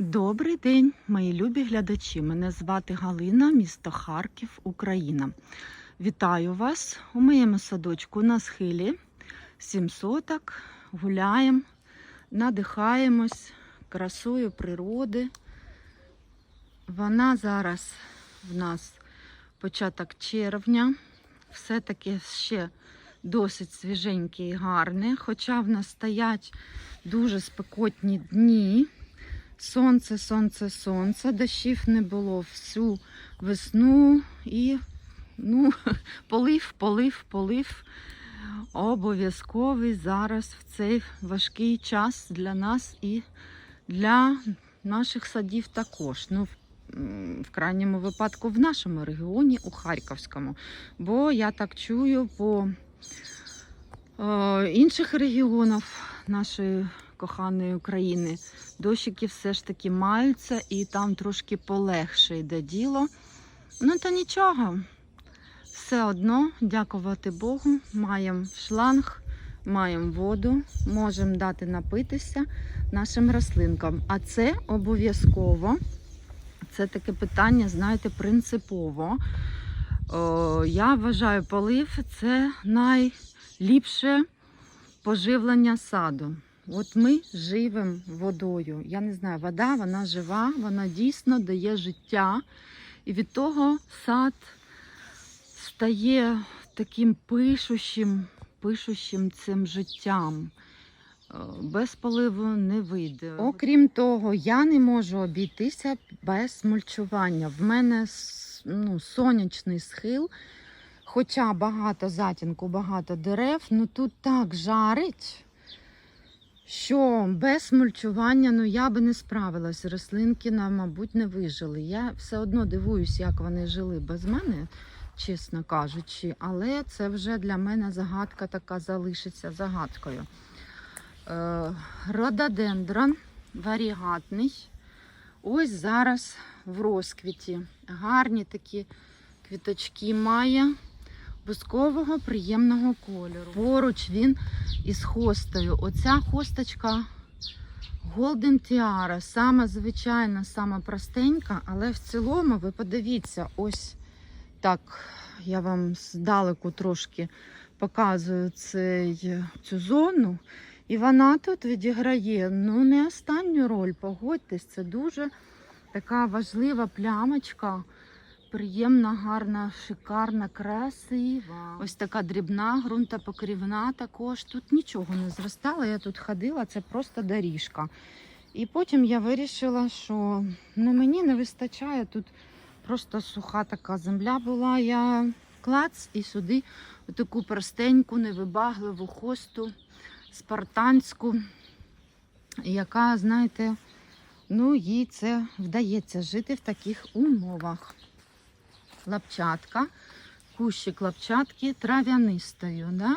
Добрий день, мої любі глядачі. Мене звати Галина, місто Харків, Україна. Вітаю вас у моєму садочку на схилі. Сім соток. Гуляємо, надихаємось красою природи. Вона зараз в нас початок червня. Все-таки ще досить свіженьке і гарне, хоча в нас стоять дуже спекотні дні. Сонце, сонце, сонце, дощів не було всю весну і ну, полив, полив, полив. Обов'язковий зараз в цей важкий час для нас і для наших садів також. Ну, в, крайньому випадку в нашому регіоні, у Харківському. Бо я так чую по е, інших регіонах нашої коханої України дощики все ж таки маються, і там трошки полегше йде діло. Ну, та нічого. Все одно, дякувати Богу, маємо шланг, маємо воду, можемо дати напитися нашим рослинкам. А це обов'язково. Це таке питання, знаєте, принципово. О, я вважаю, полив це найліпше поживлення саду. От ми живемо водою. Я не знаю, вода, вона жива, вона дійсно дає життя. І від того сад стає таким пишущим, пишущим цим життям. Е, Без поливу не вийде. Окрім того, я не можу обійтися без мульчування. В мене ну, сонячний схил, хоча багато затінку, багато дерев, ну тут так жарить що без мульчування ну, я би не справилась. Рослинки, на, мабуть, не вижили. Я все одно дивуюсь, як вони жили без мене, чесно кажучи. Але це вже для мене загадка така залишиться загадкою. Е, рододендрон варігатний. Ось зараз в розквіті. Гарні такі квіточки має бускового приємного кольору. Поруч він із хостою. Оця хосточка Golden Tiara, сама звичайна, сама простенька, але в цілому ви подивіться, ось так я вам здалеку трошки показую цей, цю зону. І вона тут відіграє ну не останню роль, погодьтесь, це дуже така важлива плямочка. Приємна, гарна, шикарна, красива. Ось така дрібна, ґрунтопокрівна також. Тут нічого не зростало, я тут ходила, це просто доріжка. І потім я вирішила, що ну, мені не вистачає тут просто суха така земля була. Я клац і сюди таку простеньку, невибагливу хосту, спартанську, яка, знаєте, ну, їй це вдається жити в таких умовах лапчатка, кущик лапчатки трав'янистою, да?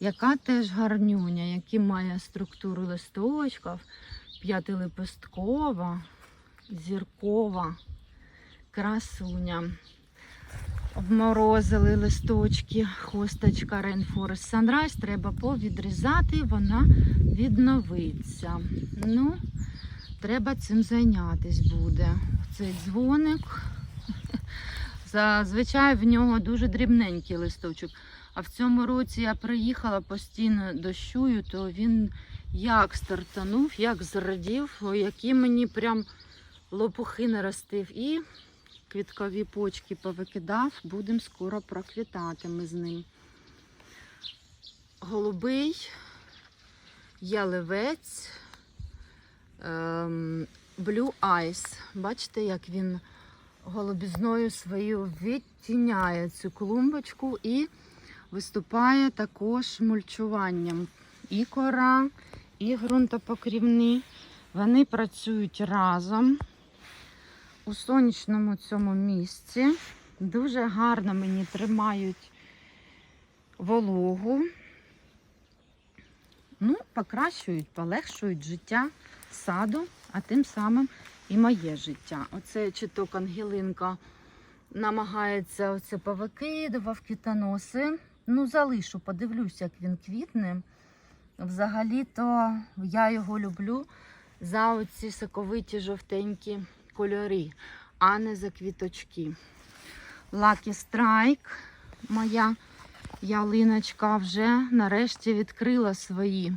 яка теж гарнюня, яка має структуру листочків, п'ятилепесткова, зіркова, красуня. Обморозили листочки, хосточка Rainforest Sunrise. Треба повідрізати, вона відновиться. Ну, треба цим зайнятись буде. Цей дзвоник. Зазвичай в нього дуже дрібненький листочок. А в цьому році я приїхала постійно дощую, то він як стартанув, як зрадів, які мені прям лопухи наростив. І квіткові почки повикидав, будемо скоро проквітати ми з ним. Голубий, яливець, ем, Blue Eyes. Бачите, як він голубізною свою відтіняє цю клумбочку і виступає також мульчуванням. І кора, і ґрунтопокрівні. Вони працюють разом у сонячному цьому місці. Дуже гарно мені тримають вологу. Ну, покращують, полегшують життя саду, а тим самим і моє життя. Оце чіток Ангелинка намагається оце повикидував квітоноси. Ну, залишу, подивлюсь, як він квітне. Взагалі-то я його люблю за оці соковиті жовтенькі кольори, а не за квіточки. Lucky Strike, моя ялиночка, вже нарешті відкрила свої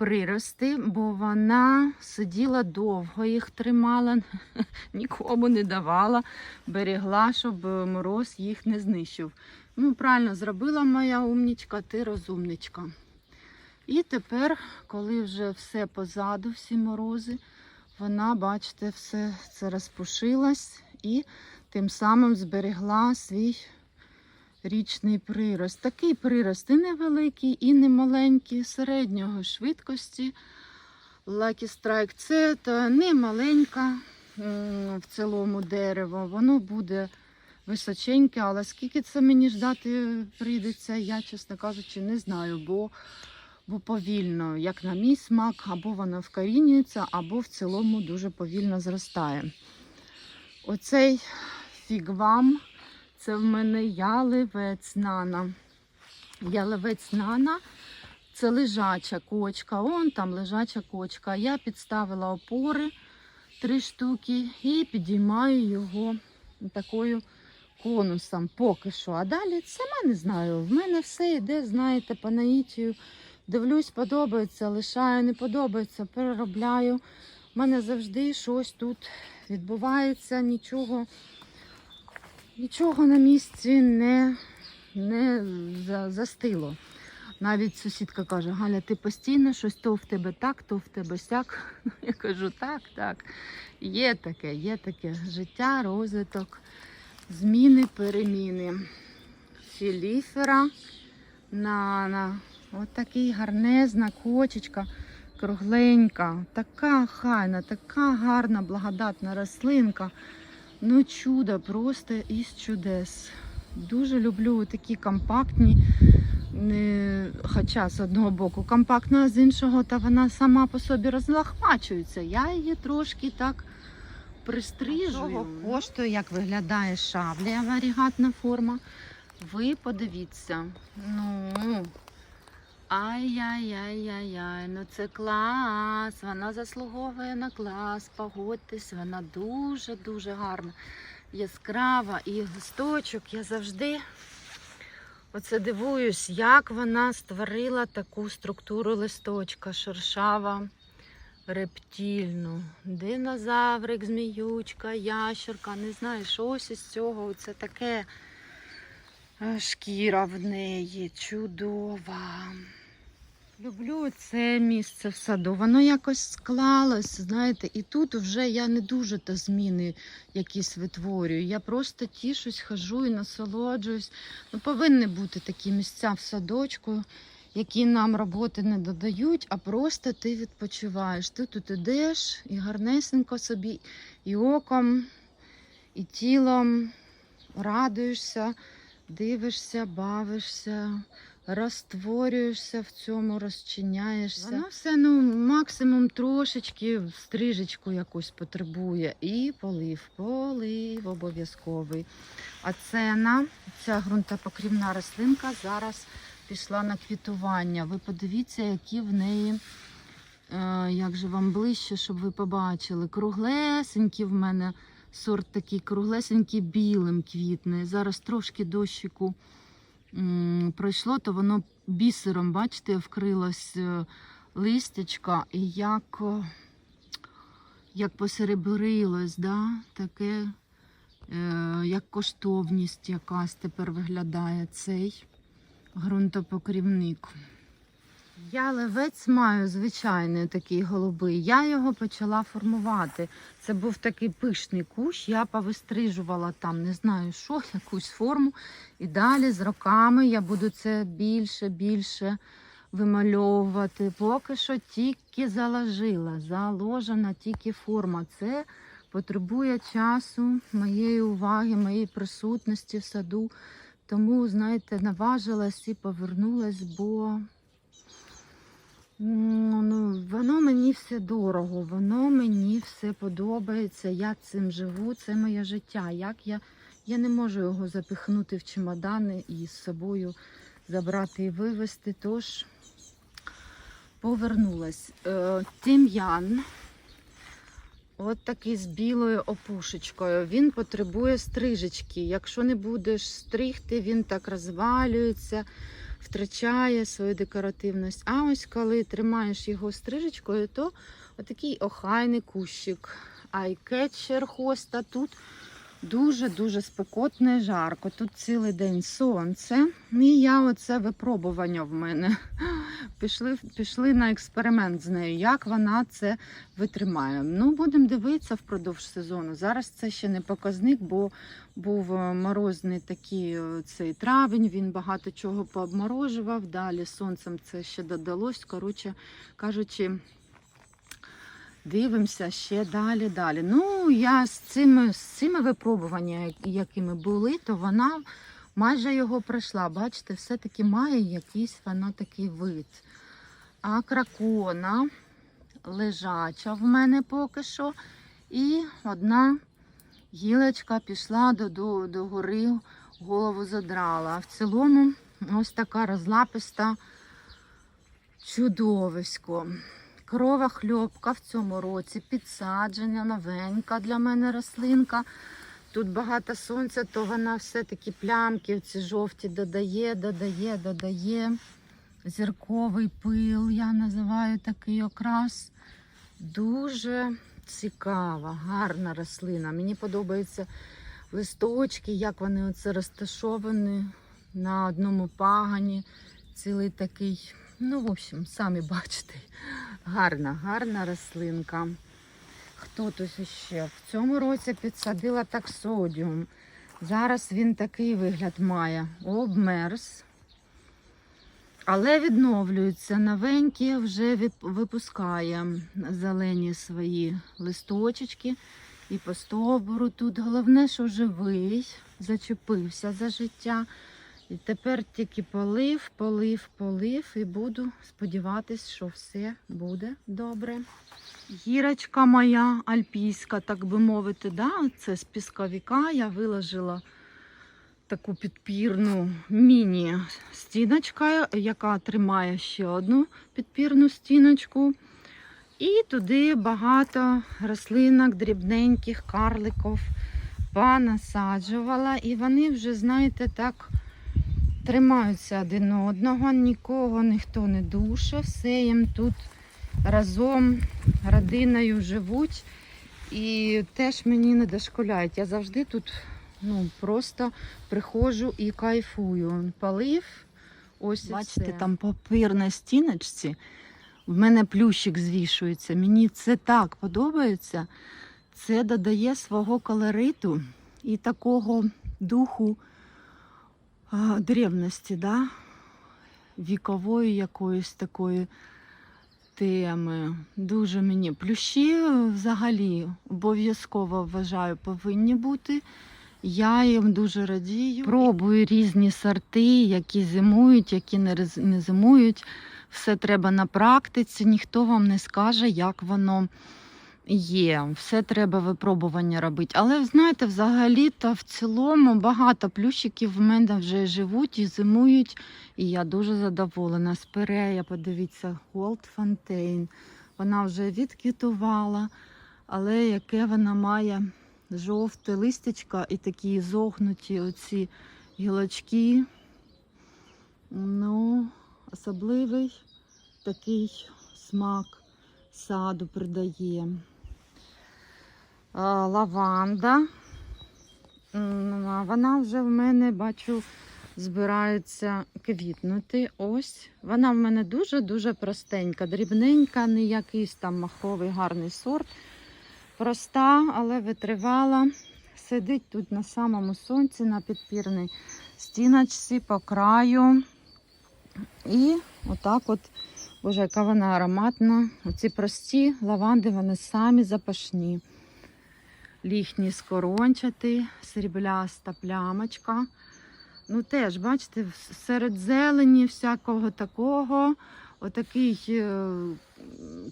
прирости, бо вона сиділа довго, їх тримала, нікому не давала, берегла, щоб мороз їх не знищив. Ну, правильно зробила моя умнічка, ти розумничка. І тепер, коли вже все позаду, всі морози, вона, бачите, все це розпушилась і тим самим зберегла свій річний прирост. Такий прирост і невеликий, і не маленький, середнього швидкості. Lucky Strike це та не маленька в цілому дерево. Воно буде височеньке, але скільки це мені ждати прийдеться, я, чесно кажучи, не знаю, бо, бо повільно, як на мій смак, або вона вкорінюється, або в цілому дуже повільно зростає. Оцей фігвам це в мене ялевець нана. Ялевець нана це лежача кочка. Вон там лежача кочка. Я підставила опори три штуки і підіймаю його такою конусом поки що. А далі сама не знаю. В мене все йде, знаєте, по наїтію. Дивлюсь, подобається, лишаю, не подобається, переробляю. У мене завжди щось тут відбувається, нічого, нічого на місці не, не за- застило. Навіть сусідка каже, Галя, ти постійно щось то в тебе так, то в тебе сяк. Я кажу, так, так. Є таке, є таке життя, розвиток, зміни, переміни. Філіфера на, на от такий гарнезна кочечка, кругленька, така хайна, така гарна, благодатна рослинка. Ну, чудо просто із чудес. Дуже люблю такі компактні, хоча з одного боку компактна, а з іншого, та вона сама по собі розлахмачується. Я її трошки так пристрижую. Коштує, як виглядає шабля, варігатна форма. Ви подивіться. Ну. Ай-яй-яй-яй-яй, ну це клас. Вона заслуговує на клас. Погодьтесь, вона дуже-дуже гарна, яскрава і листочок. Я завжди оце дивуюсь, як вона створила таку структуру листочка шершава, рептильну. Динозаврик, зміючка, ящерка, не знаю, щось із цього. Це таке. Е, Шкіра в неї чудова. Люблю це місце в саду. Воно якось склалось, знаєте, і тут вже я не дуже та зміни якісь витворюю. Я просто тішусь, хожу і насолоджуюсь. Ну, повинні бути такі місця в садочку, які нам роботи не додають, а просто ти відпочиваєш. Ти тут ідеш і гарнесенько собі, і оком, і тілом радуєшся дивишся, бавишся, розтворюєшся в цьому, розчиняєшся. Воно все ну, максимум трошечки стрижечку якусь потребує. І полив, полив обов'язковий. А цена, ця ґрунтопокрівна рослинка зараз пішла на квітування. Ви подивіться, які в неї. е, Як же вам ближче, щоб ви побачили? Круглесенькі в мене сорт такий круглесенький білим квітне. Зараз трошки дощику пройшло, то воно бісером, бачите, вкрилось е, листячка і як, е, як посеребрилось, да? таке, е, як коштовність якась тепер виглядає цей ґрунтопокрівник. Я левець маю звичайний такий голубий. Я його почала формувати. Це був такий пишний кущ. Я повистрижувала там, не знаю що, якусь форму. І далі з роками я буду це більше, більше вимальовувати. Поки що тільки заложила, заложена тільки форма. Це потребує часу, моєї уваги, моєї присутності в саду. Тому, знаєте, наважилась і повернулась, бо. Ну, ну, воно мені все дорого, воно мені все подобається. Я цим живу, це моє життя. Як я, я не можу його запихнути в чемодани і з собою забрати і вивезти. Тож повернулась. Е, тим'ян. От такий з білою опушечкою. Він потребує стрижечки. Якщо не будеш стригти, він так розвалюється, втрачає свою декоративність. А ось коли тримаєш його стрижечкою, то отакий охайний кущик. Айкетчер хоста тут дуже-дуже спекотно і жарко. Тут цілий день сонце. І я оце випробування в мене. Пішли, пішли на експеримент з нею, як вона це витримає. Ну, будемо дивитися впродовж сезону. Зараз це ще не показник, бо був е, морозний такий е, цей травень, він багато чого пообморожував. Далі сонцем це ще додалось. Коротше кажучи, дивимося ще далі, далі. Ну, я з цими, з цими випробуваннями, якими були, то вона майже його пройшла. Бачите, все-таки має якийсь вона такий вид. А кракона лежача в мене поки що. І одна гілочка пішла до, до, до гори, голову задрала. А в цілому ось така розлаписта чудовисько. Крова хльопка в цьому році, підсадження, новенька для мене рослинка. Тут багато сонця, то вона все-таки плямки ці жовті додає, додає, додає. Зірковий пил, я називаю такий окрас. Дуже цікава, гарна рослина. Мені подобаються листочки, як вони оце розташовані на одному пагані. Цілий такий, ну, в общем, самі бачите, гарна, гарна рослинка. Хто тут ще? В цьому році підсадила таксодіум. Зараз він такий вигляд має. Обмерз. Але відновлюється. Новенькі вже випускає зелені свої листочки. І по стовбуру тут головне, що живий, зачепився за життя. І тепер тільки полив, полив, полив, і буду сподіватись, що все буде добре. Гірочка моя альпійська, так би мовити, да? це з пісковика. Я виложила таку підпірну міні-стіночку, яка тримає ще одну підпірну стіночку. І туди багато рослинок, дрібненьких, карликів понасаджувала. І вони вже, знаєте, так тримаються один одного, нікого ніхто не душе, все їм тут разом родиною живуть. І теж мені не дошколяють. Я завжди тут ну, просто приходжу і кайфую. Полив, ось і Бачите, все. там папір на стіночці. В мене плющик звішується. Мені це так подобається. Це додає свого колориту і такого духу древності, да? вікової якоїсь такої теми. Дуже мені. Плющі взагалі обов'язково вважаю повинні бути. Я їм дуже радію. Пробую різні сорти, які зимують, які не зимують. Все треба на практиці, ніхто вам не скаже, як воно є. Все треба випробування робити. Але знаєте, взагалі-то в цілому багато плющиків в мене вже живуть і зимують. І я дуже задоволена. Спирея, подивіться, Gold Fontaine. Вона вже відквітувала, але яке вона має жовте листячка і такі зогнуті оці гілочки. Ну, особливий такий смак саду придає. Лаванда. Вона вже в мене, бачу, збирається квітнути. Ось. Вона в мене дуже-дуже простенька, дрібненька, не якийсь там махровий гарний сорт. Проста, але витривала. Сидить тут на самому сонці, на підпірній стіночці по краю. І отак от, боже, яка вона ароматна. Оці прості лаванди, вони самі запашні. Ліхній скорончатий, срібляста плямочка. Ну, теж, бачите, серед зелені всякого такого, отакий е,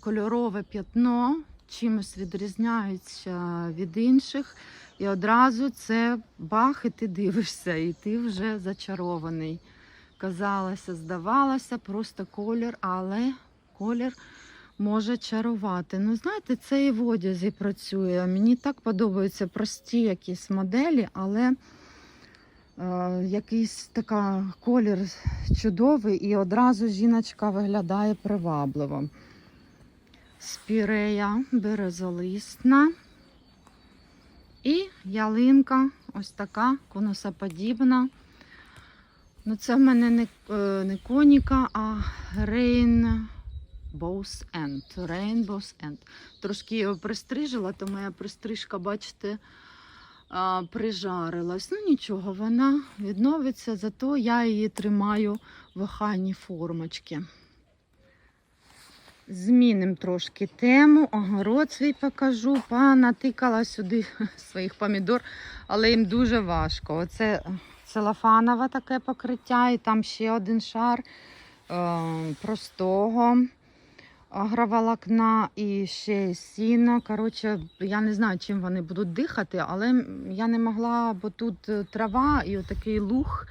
кольорове п'ятно, чимось відрізняється від інших. І одразу це бах, і ти дивишся, і ти вже зачарований. Казалося, здавалося, просто колір, але колір може чарувати. Ну, знаєте, це і в одязі працює. Мені так подобаються прості якісь моделі, але е, якийсь така колір чудовий, і одразу жіночка виглядає привабливо. Спірея березолисна. І ялинка ось така конусоподібна. Ну, це в мене не, е, не коніка, а Rainbow's End. Rainbow's End. Трошки його пристрижила, то моя пристрижка, бачите, прижарилась. Ну нічого, вона відновиться, зато я її тримаю в охайній формочці. Змінимо трошки тему, огород свій покажу. Понатикала сюди своїх помідор, але їм дуже важко. Оце целофанове таке покриття, і там ще один шар е, простого агроволокна і ще й сіно. Коротше, я не знаю, чим вони будуть дихати, але я не могла, бо тут е, трава і отакий луг.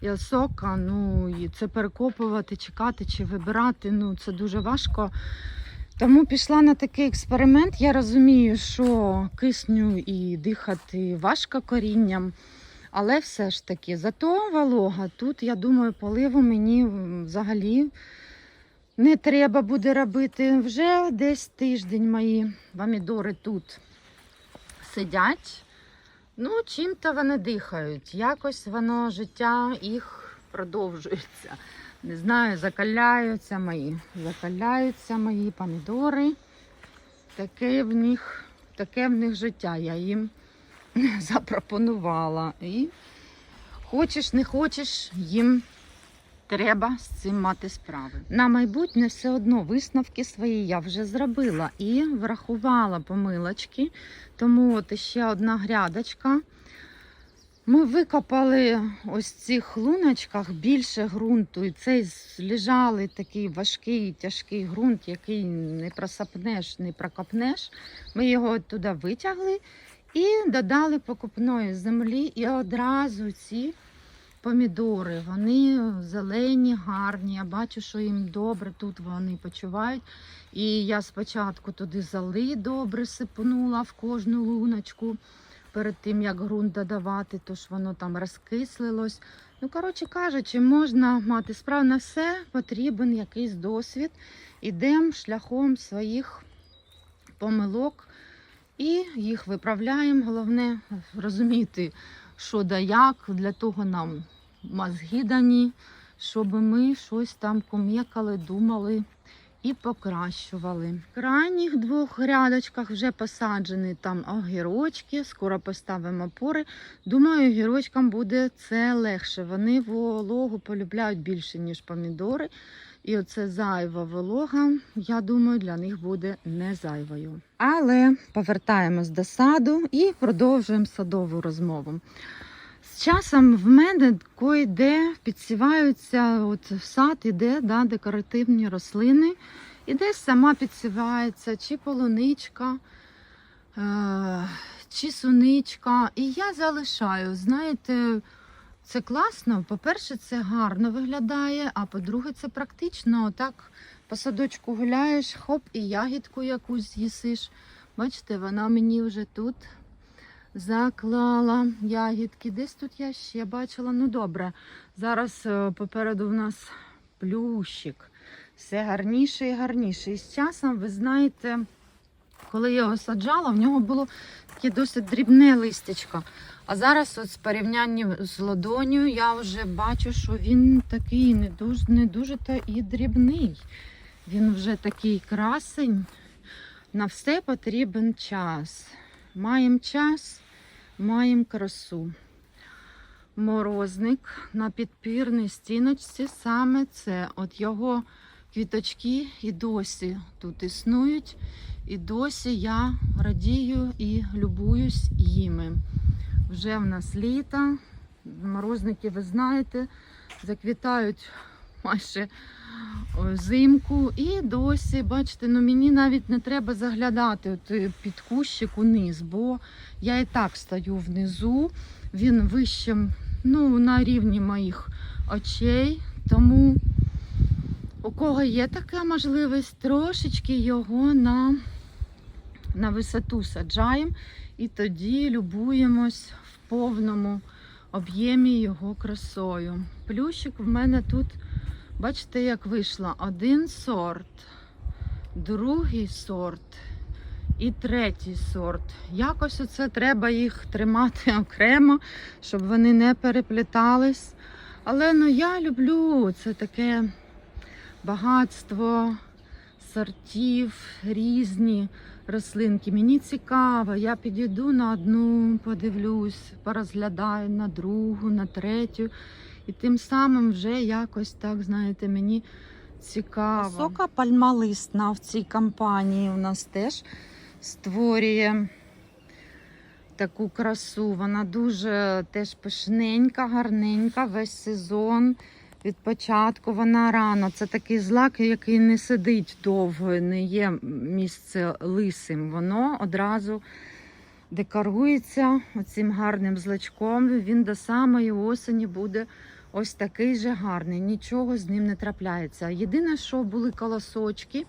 І осока, ну і це перекопувати, чекати чи вибирати. Ну це дуже важко. Тому пішла на такий експеримент. Я розумію, що кисню і дихати важко корінням, але все ж таки, зато волога. Тут, я думаю, поливу мені взагалі не треба буде робити. Вже десь тиждень мої помідори тут сидять. Ну, чим-то вони дихають. Якось воно життя їх продовжується. Не знаю, закаляються мої. Закаляються мої помідори. Таке в них, таке в них життя я їм запропонувала. І хочеш, не хочеш, їм треба з цим мати справи. На майбутнє все одно висновки свої я вже зробила і врахувала помилочки. Тому от ще одна грядочка. Ми викопали ось в цих луночках більше ґрунту, і цей лежалий такий важкий, тяжкий ґрунт, який не просапнеш, не прокопнеш. Ми його туди витягли і додали покупної землі, і одразу ці помідори, вони зелені, гарні. Я бачу, що їм добре тут вони почувають. І я спочатку туди зали добре сипнула в кожну луночку перед тим, як ґрунт додавати, тож воно там розкислилось. Ну, коротше кажучи, можна мати справу на все, потрібен якийсь досвід. Ідемо шляхом своїх помилок і їх виправляємо. Головне розуміти, що да як. Для того нам мозги дані, щоб ми щось там кум'якали, думали і покращували. В крайніх двох рядочках вже посаджені там огірочки, скоро поставимо опори. Думаю, огірочкам буде це легше. Вони вологу полюбляють більше, ніж помідори. І оце зайва волога, я думаю, для них буде не зайвою. Але повертаємось до саду і продовжуємо садову розмову. З часом в мене кое-де підсіваються, от в сад іде да, декоративні рослини, і десь сама підсівається чи полуничка, е- чи суничка. І я залишаю, знаєте, це класно. По-перше, це гарно виглядає, а по-друге, це практично. Так, по садочку гуляєш, хоп, і ягідку якусь з'їсиш. Бачите, вона мені вже тут заклала ягідки. Десь тут я ще бачила. Ну добре, зараз е, попереду в нас плющик. Все гарніше і гарніше. І з часом, ви знаєте, коли я його саджала, в нього було таке досить дрібне листячко. А зараз, от з порівняння з ладоню, я вже бачу, що він такий не дуже, не дуже та і дрібний. Він вже такий красень. На все потрібен час. Маємо час, маємо красу. Морозник на підпірній стіночці саме це. От його квіточки і досі тут існують. І досі я радію і любуюсь їми. Вже в нас літо. Морозники, ви знаєте, заквітають майже взимку. І досі, бачите, ну мені навіть не треба заглядати от е, під кущик униз, бо я і так стою внизу. Він вище ну, на рівні моїх очей. Тому У кого є така можливість, трошечки його на, на висоту саджаємо і тоді любуємось повному об'ємі його красою. Плющик в мене тут, бачите, як вийшло, один сорт, другий сорт і третій сорт. Якось оце треба їх тримати окремо, щоб вони не переплітались. Але ну я люблю це таке багатство сортів, різні рослинки. Мені цікаво, я підійду на одну, подивлюсь, порозглядаю на другу, на третю. І тим самим вже якось так, знаєте, мені цікаво. Висока пальмалисна в цій компанії у нас теж створює таку красу. Вона дуже теж пишненька, гарненька весь сезон. Від початку вона рано. Це такий злак, який не сидить довго, не є місце лисим. Воно одразу декорується оцим гарним злачком. Він до самої осені буде ось такий же гарний. Нічого з ним не трапляється. Єдине, що були колосочки.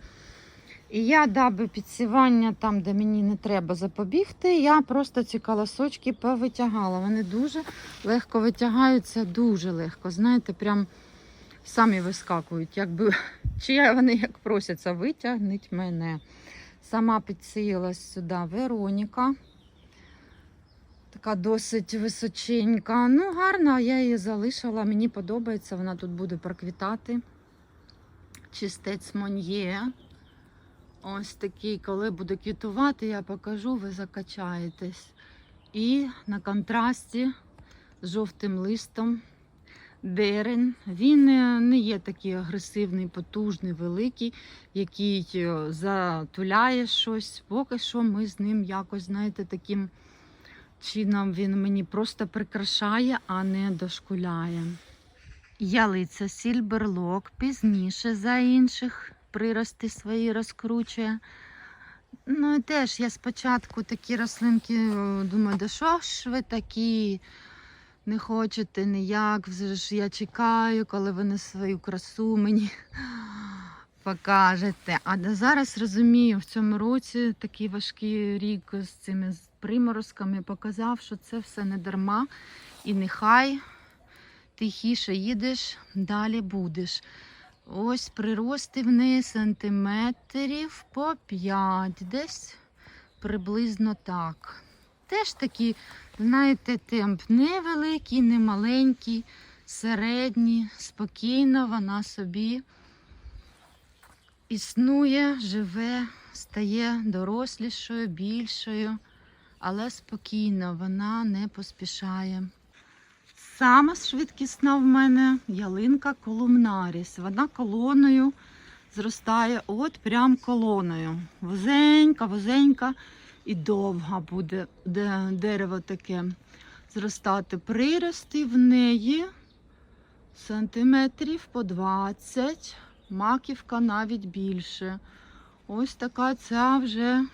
І я, даби підсівання там, де мені не треба запобігти, я просто ці колосочки повитягала. Вони дуже легко витягаються, дуже легко. Знаєте, прям самі вискакують. Якби, чи вони як просяться, витягніть мене. Сама підсіялась сюди Вероніка. Така досить височенька. Ну, гарна, я її залишила. Мені подобається, вона тут буде проквітати. Чистець Мон'є. Ось такий, коли буде квітувати, я покажу, ви закачаєтесь. І на контрасті з жовтим листом дерен. Він е, не є такий агресивний, потужний, великий, який е, затуляє щось. Поки що ми з ним якось, знаєте, таким чином він мені просто прикрашає, а не дошкуляє. Ялиця сільберлок пізніше за інших прирости свої розкручує. Ну і теж я спочатку такі рослинки е, думаю, да що ж ви такі? Не хочете ніяк, вже ж я чекаю, коли вони свою красу мені покажете. А зараз розумію, в цьому році такий важкий рік з цими приморозками показав, що це все не дарма. І нехай тихіше їдеш, далі будеш. Ось прирости в неї сантиметрів по 5, десь приблизно так. Теж такий, знаєте, темп невеликий, не маленький, середній, спокійно вона собі існує, живе, стає дорослішою, більшою, але спокійно, вона не поспішає. Сама швидкісна в мене ялинка колумнаріс. Вона колоною зростає, от прям колоною. Вузенька, вузенька і довга буде дерево таке зростати. Прирости в неї сантиметрів по 20, маківка навіть більше. Ось така ця вже,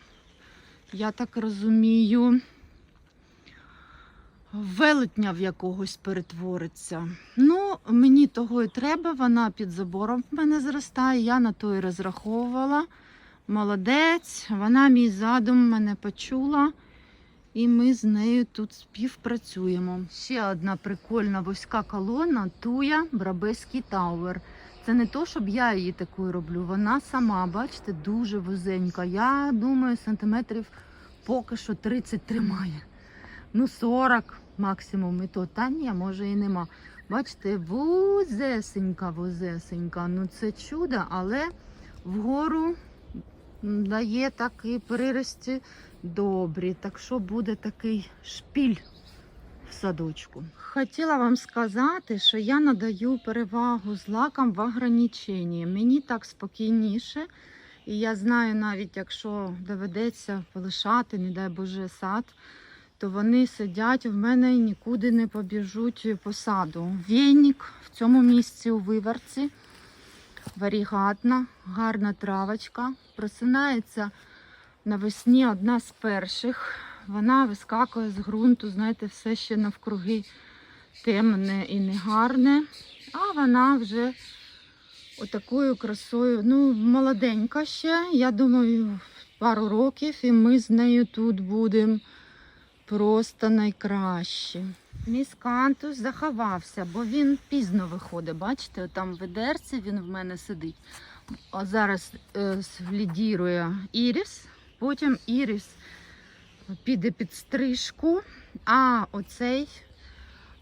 я так розумію, велетня в якогось перетвориться. Ну, мені того і треба, вона під забором в мене зростає, я на то і розраховувала. Молодець, вона мій задум мене почула, і ми з нею тут співпрацюємо. Ще одна прикольна вузька колона Туя Брабеський Тауер. Це не то, щоб я її такою роблю. Вона сама, бачите, дуже вузенька. Я думаю, сантиметрів поки що 30 тримає. Ну, 40 максимум і то. Та ні, може і нема. Бачите, вузесенька, вузесенька. Ну це чудо, але вгору дає такі прирості добрі. Так що буде такий шпіль в садочку. Хотіла вам сказати, що я надаю перевагу злакам в ограниченні. Мені так спокійніше. І я знаю, навіть якщо доведеться полишати, не дай Боже, сад, то вони сидять в мене і нікуди не побіжуть по саду. Війник в цьому місці у виверці. Варігатна, гарна травочка. Просинається навесні одна з перших. Вона вискакує з ґрунту, знаєте, все ще навкруги темне і негарне. А вона вже отакою красою. Ну, молоденька ще. Я думаю, пару років, і ми з нею тут будемо просто найкращі. Міскантус заховався, бо він пізно виходить. Бачите, там ведерці він в мене сидить. А зараз е, лідірує іріс, потім іріс піде під стрижку, а оцей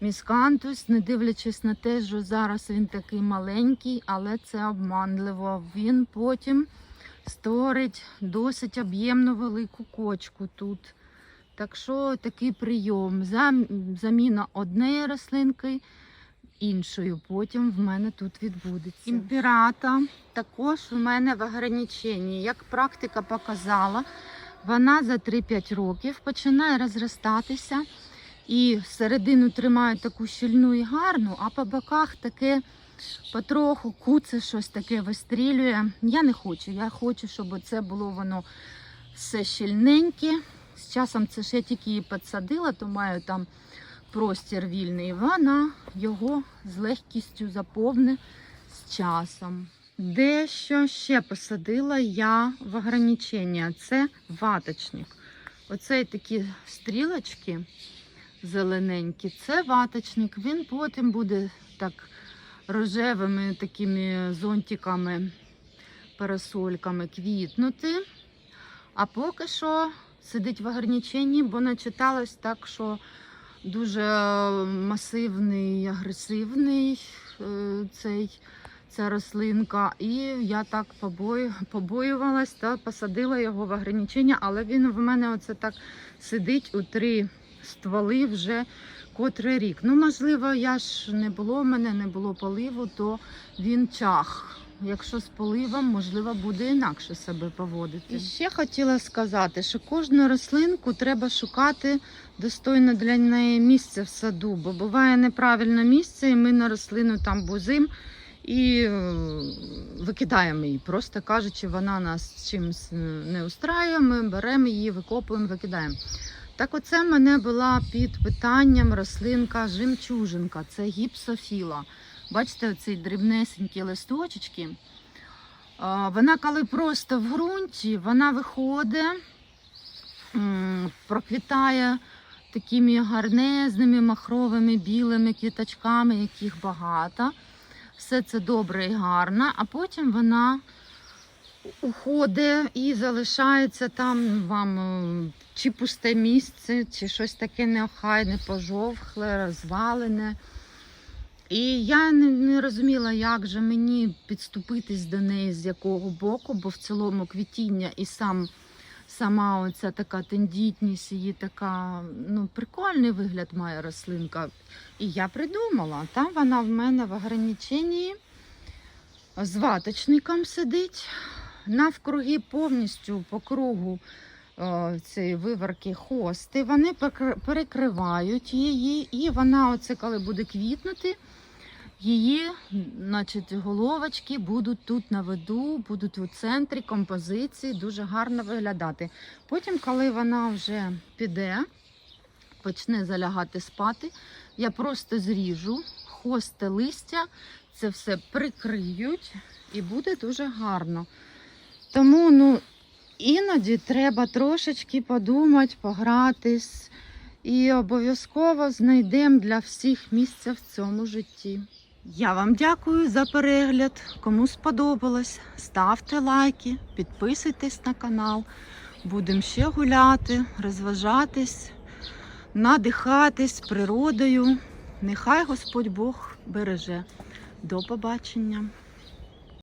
міскантус, не дивлячись на те, що зараз він такий маленький, але це обманливо. Він потім створить досить об'ємну велику кочку тут. Так що такий прийом. Заміна однієї рослинки іншою. Потім в мене тут відбудеться. Імпірата також в мене в ограниченні. Як практика показала, вона за 3-5 років починає розростатися. І середину тримає таку щільну і гарну, а по боках таке потроху куце щось таке вистрілює. Я не хочу. Я хочу, щоб це було воно все щільненьке. З часом це ж я тільки її підсадила, то маю там простір вільний. Вона його з легкістю заповне з часом. Дещо ще посадила я в ограничення. Це ваточник. Оцей такі стрілочки зелененькі. Це ваточник. Він потім буде так рожевими такими зонтиками, парасольками квітнути. А поки що сидить в ограниченні, бо начиталась так, що дуже масивний, агресивний е, цей, ця рослинка. І я так побою, побоювалась та посадила його в ограничення, але він в мене оце так сидить у три стволи вже котрий рік. Ну, можливо, я ж не було в мене, не було поливу, то він чах. Якщо з поливом, можливо, буде інакше себе поводити. І ще хотіла сказати, що кожну рослинку треба шукати достойне для неї місце в саду, бо буває неправильне місце, і ми на рослину там бузим і е, викидаємо її. Просто кажучи, вона нас чимось е, не устраює, ми беремо її, викопуємо, викидаємо. Так оце в мене була під питанням рослинка жемчужинка, це гіпсофіла. Бачите, оці дрібнесенькі листочечки. Вона, коли просто в ґрунті, вона виходить, проквітає такими гарнезними махровими білими квіточками, яких багато. Все це добре і гарно, а потім вона уходить і залишається там вам е, чи пусте місце, чи щось таке неохайне, пожовхле, розвалене. І я не, не розуміла, як же мені підступитись до неї, з якого боку, бо в цілому квітіння і сам, сама оця така тендітність, її така ну, прикольний вигляд має рослинка. І я придумала, там вона в мене в ограниченні з ваточником сидить. Навкруги повністю по кругу е, цієї виварки хости. Вони перекр- перекривають її, і вона, оце коли буде квітнути, її значить, головочки будуть тут на виду, будуть у центрі композиції, дуже гарно виглядати. Потім, коли вона вже піде, почне залягати спати, я просто зріжу хости листя, це все прикриють і буде дуже гарно. Тому ну, іноді треба трошечки подумати, погратись. І обов'язково знайдемо для всіх місця в цьому житті. Я вам дякую за перегляд. Кому сподобалось, ставте лайки, підписуйтесь на канал. Будемо ще гуляти, розважатись, надихатись природою. Нехай Господь Бог береже. До побачення!